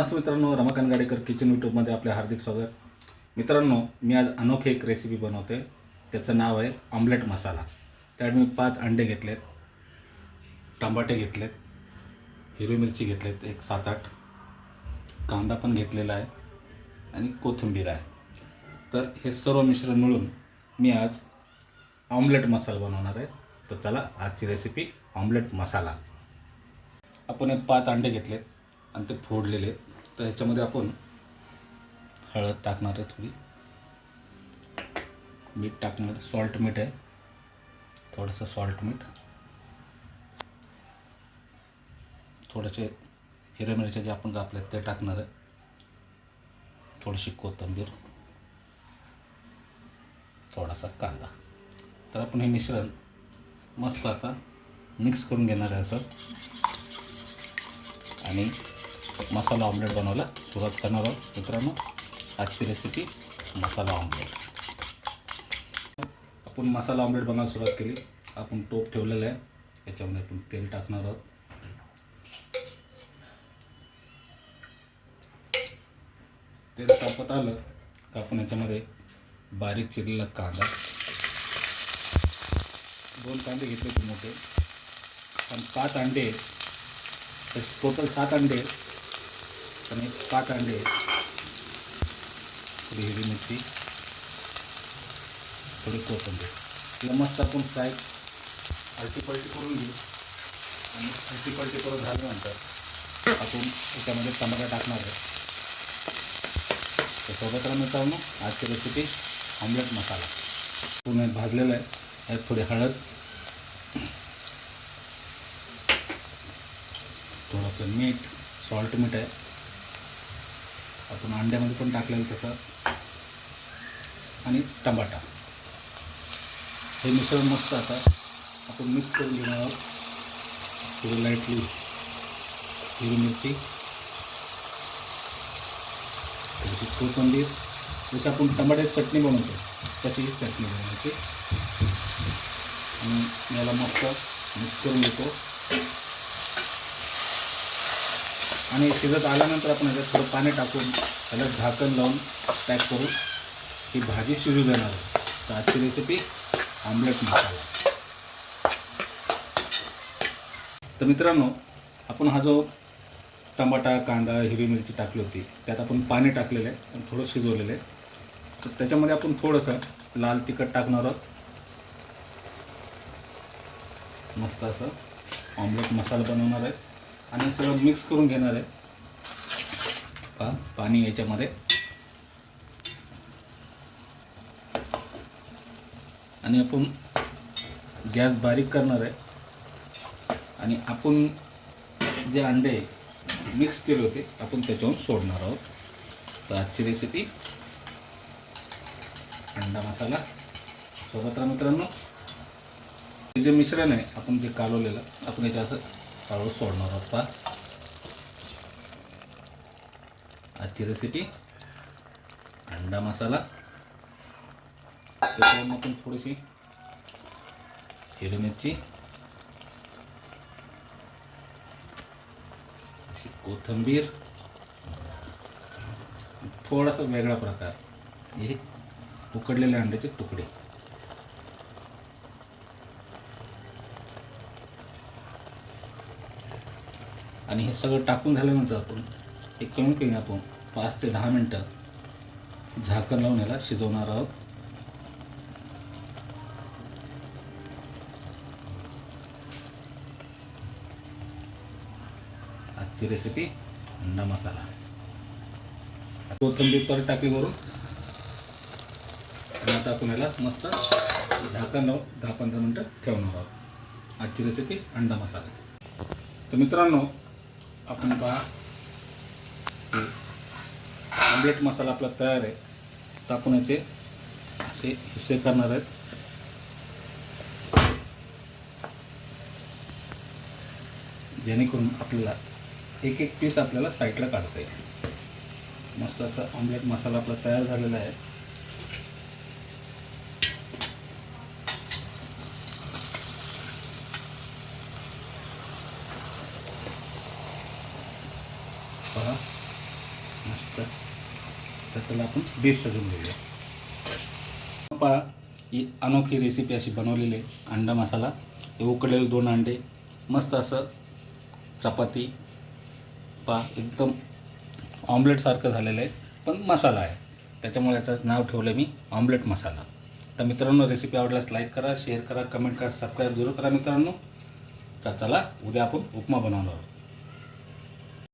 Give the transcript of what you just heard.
नमस्ते मित्रांनो रमाकांत गाडेकर किचन यूट्यूबमध्ये आपले हार्दिक स्वागत. मित्रांनो मी आज अनोखी एक रेसिपी बनवते. त्याचं नाव आहे ऑमलेट मसाला. त्यात मी पाच अंडे घेतलेत टमाटे घेतलेत हिरवी मिरची घेतलेत एक सात आठ. कांदा पण घेतलेला आहे आणि कोथिंबीर आहे. तर हे सर्व मिश्रण मिळून मी आज ऑमलेट मसाला बनवणार आहे. तर चला आजची रेसिपी ऑमलेट मसाला. आपण एक पाच अंडे घेतलेत आणि ते फोडलेले आहेत. तर ह्याच्यामध्ये आपण हळद टाकणार आहे थोडी. मीठ टाकणार. सॉल्ट मीठ आहे. थोडंसं सॉल्ट मीठ. थोडेसे हिरव्या मिरच्या जे आपण कापल्या ते टाकणार आहे. थोडीशी कोथिंबीर. थोडासा कांदा. तर आपण हे मिश्रण मस्त आता मिक्स करून घेणार आहे असं. आणि मसाला ऑमलेट बनवायला सुरुवात करणार आहोत मित्रांनो. आजची रेसिपी मसाला ऑमलेट आपण मसाला ऑमलेट बनवायला सुरुवात केली. आपण टोप ठेवलेलं आहे. याच्यामध्ये आपण तेल टाकणार आहोत. तेल तापत आलं का आपण याच्यामध्ये बारीक चिरलेला कांदा दोन कांदे घेतले होते मोठे. आणि पाच अंडे आहेत. टोटल सात अंडे आहेत. आणि पाच अंडे आहेत. थोडी हिरवी मिरची थोडी कोथिंबीर. तिला मस्त आपण फ्राय आलटी पलटी करून घेऊ. आणि आलटी करून झाल्यानंतर आपण त्याच्यामध्ये टमाटा टाकणार आहे. तर सोबत मित्रांनो आजची रेसिपी ऑमलेट मसाला. पूर्ण भाजलेला आहे. यात थोडी हळद थोडंसं मीठ सॉल्ट मीठ आहे. आपण अंड्यामध्ये पण टाकलेलं तसं. आणि टमाटा. हे मिश्रण मस्त आता आपण मिक्स करून घेणार आहोत. थोडी लाईटली हिरवी मिरची. थोडीशी कोथिंबीर. जसं आपण टमाट्याची चटणी बनवतो. तशी चटणी बनवायची. आणि याला मस्त मिक्स करून घेतो. आणि शिजत आल्यानंतर आपण याच्यात थोडं पाणी टाकून त्याला झाकण लावून पॅक करू. ही भाजी शिजू देणार आहे. तर आजची रेसिपी ऑमलेट मसाला. तर मित्रांनो आपण हा जो टमाटा कांदा हिरवी मिरची टाकली होती त्यात आपण पाणी टाकलेलं आहे आणि थोडं शिजवलेलं आहे. तर त्याच्यामध्ये आपण थोडंसं लाल तिखट टाकणार आहोत. मस्त असं ऑमलेट मसाला बनवणार आहे. आणि सगळं मिक्स करून घेणार आहे. पा पाणी याच्यामध्ये. आणि आपण गॅस बारीक करणार आहे. आणि आपण जे अंडे मिक्स केले होते आपण त्याच्यावर सोडणार आहोत. तर आजची रेसिपी अंडा मसाला. सोबत मित्रांनो. हे जे मिश्रण आहे आपण जे कालवलेलं आपण याच्या असं हळू सोडणार आहोत आजची रेसिपी अंडा मसाला. त्याच्यावर आपण थोडीशी हिरवी मिरची. अशी कोथिंबीर. थोडासा वेगळा प्रकार. हे उकडलेल्या अंड्याचे तुकडे. आणि हे सगळं टाकून झाल्यानंतर आपण एक कमी कमी आपण पाच ते दहा मिनटं झाकण लावून याला शिजवणार आहोत. आजची रेसिपी अंडा मसाला. कोथंबीर परत टाकली वरून आणि आता आपण याला मस्त झाकण लावून दहा पंधरा मिनटं ठेवणार आहोत. आजची रेसिपी अंडा मसाला. तर मित्रांनो आपण पहा. आमलेट मसाला आपला तयार आहे. तर आपण याचे असे हिस्से करणार आहेत. जेणेकरून आपल्याला एक एक पीस आपल्याला साईडला काढता येईल. मस्त असा ऑमलेट मसाला आपला तयार झालेला आहे. पहा. मस्त. तर त्याला आपण बीफ सजून घेऊया. पहा ही अनोखी रेसिपी अशी बनवलेली आहे. अंडा मसाला. हे उकडलेले दोन अंडे. मस्त असं चपाती. पहा एकदम ऑमलेटसारखं झालेलं आहे. पण मसाला आहे. त्याच्यामुळे याचं नाव ठेवलं मी ऑमलेट मसाला. तर मित्रांनो रेसिपी आवडल्यास लाईक करा शेअर करा कमेंट करा सबस्क्राईब जरूर करा मित्रांनो. तर चला उद्या आपण उपमा बनवणार आहोत.